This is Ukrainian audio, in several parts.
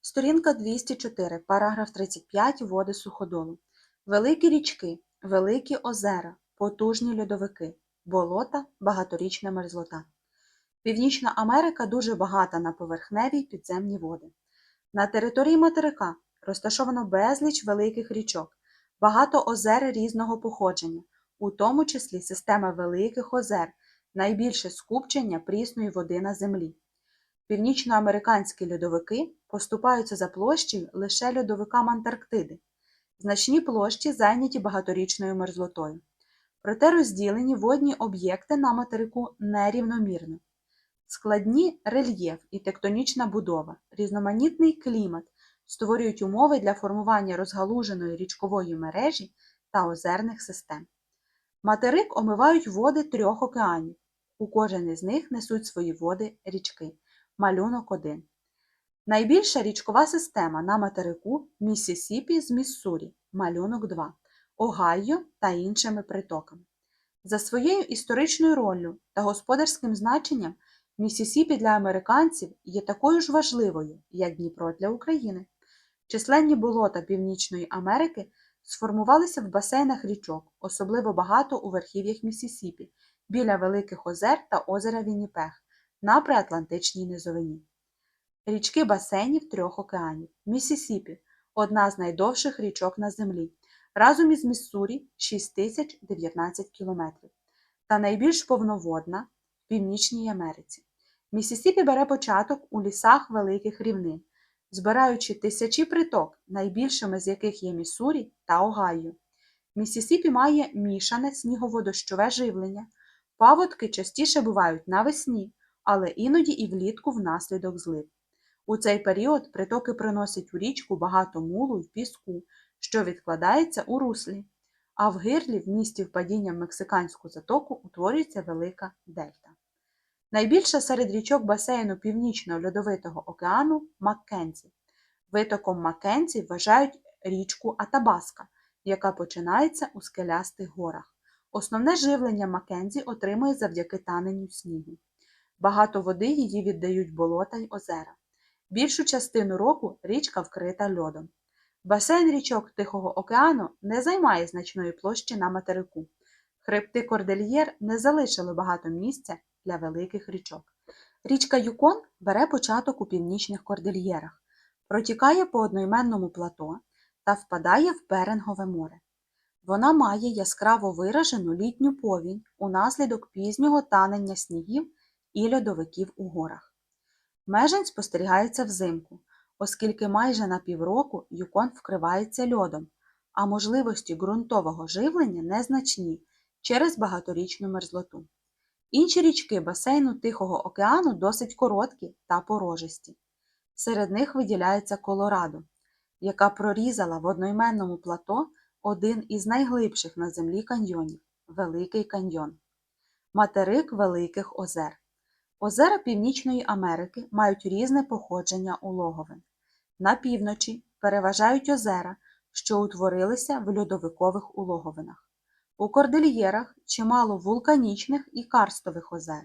Сторінка 204, параграф 35, води суходолу. Великі річки, великі озера, потужні льодовики, болота, багаторічна мерзлота. Північна Америка дуже багата на поверхневі й підземні води. На території материка розташовано безліч великих річок, багато озер різного походження, у тому числі система великих озер, найбільше скупчення прісної води на землі. Північноамериканські льодовики поступаються за площею лише льодовикам Антарктиди. Значні площі зайняті багаторічною мерзлотою. Проте розділені водні об'єкти на материку нерівномірно. Складні рельєф і тектонічна будова, різноманітний клімат створюють умови для формування розгалуженої річкової мережі та озерних систем. Материк омивають води трьох океанів. У кожен із них несуть свої води річки. Малюнок 1. Найбільша річкова система на материку Міссісіпі з Міссурі. Малюнок 2. Огайо та іншими притоками. За своєю історичною роллю та господарським значенням Міссісіпі для американців є такою ж важливою, як Дніпро для України. Численні болота Північної Америки сформувалися в басейнах річок, особливо багато у верхів'ях Міссісіпі, біля великих озер та озера Вінніпег на приатлантичній низовині. Річки басейнів трьох океанів. Міссісіпі – одна з найдовших річок на землі, разом із Міссурі 6019 км, та найбільш повноводна в Північній Америці. Міссісіпі бере початок у лісах великих рівнин, збираючи тисячі приток, найбільшими з яких є Міссурі та Огайо. Міссісіпі має мішане сніговодощове живлення. Паводки частіше бувають навесні, але іноді і влітку внаслідок злив. У цей період притоки приносять у річку багато мулу й піску, що відкладається у руслі, а в гирлі в місті впадіння в Мексиканську затоку утворюється велика дельта. Найбільша серед річок басейну Північного льодовитого океану Маккензі. Витоком Маккензі вважають річку Атабаска, яка починається у скелястих горах. Основне живлення Маккензі отримує завдяки таненню снігу. Багато води її віддають болота й озера. Більшу частину року річка вкрита льодом. Басейн річок Тихого океану не займає значної площі на материку. Хребти Кордельєр не залишили багато місця для великих річок. Річка Юкон бере початок у північних кордильєрах, протікає по одноіменному плато та впадає в Берингове море. Вона має яскраво виражену літню повінь унаслідок пізнього танення снігів і льодовиків у горах. Межень спостерігається взимку, оскільки майже на півроку юкон вкривається льодом, а можливості ґрунтового живлення незначні через багаторічну мерзлоту. Інші річки басейну Тихого океану досить короткі та порожисті. Серед них виділяється Колорадо, яка прорізала в одноіменному плато один із найглибших на землі каньйонів Великий каньйон. Материк Великих озер. Озера Північної Америки мають різне походження улоговин. На півночі переважають озера, що утворилися в льодовикових улоговинах. У кордильєрах чимало вулканічних і карстових озер,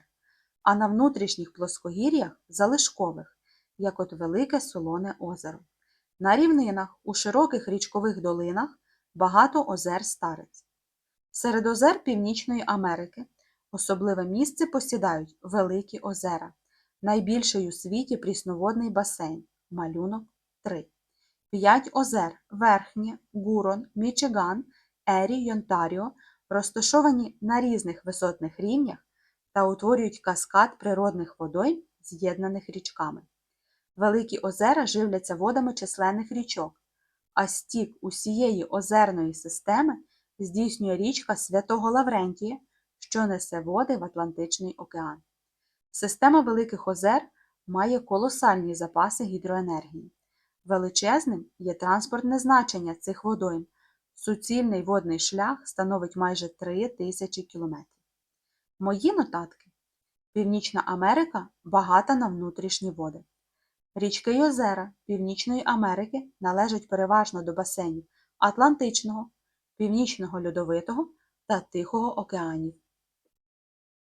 а на внутрішніх плоскогір'ях залишкових, як от Велике Солоне озеро. На рівнинах у широких річкових долинах багато озер стариць. Серед озер Північної Америки особливе місце посідають Великі озера, найбільший у світі прісноводний басейн, малюнок 3. П'ять озер Верхнє, Гурон, Мічиган, Ері й Онтаріо розташовані на різних висотних рівнях та утворюють каскад природних водойм, з'єднаних річками. Великі озера живляться водами численних річок, а стік усієї озерної системи здійснює річка Святого Лаврентія, що несе води в Атлантичний океан. Система Великих озер має колосальні запаси гідроенергії. Величезним є транспортне значення цих водойм. Суцільний водний шлях становить майже 3 тисячі кілометрів. Мої нотатки. Північна Америка багата на внутрішні води. Річки й озера Північної Америки належать переважно до басейнів Атлантичного, Північного льодовитого та Тихого океанів.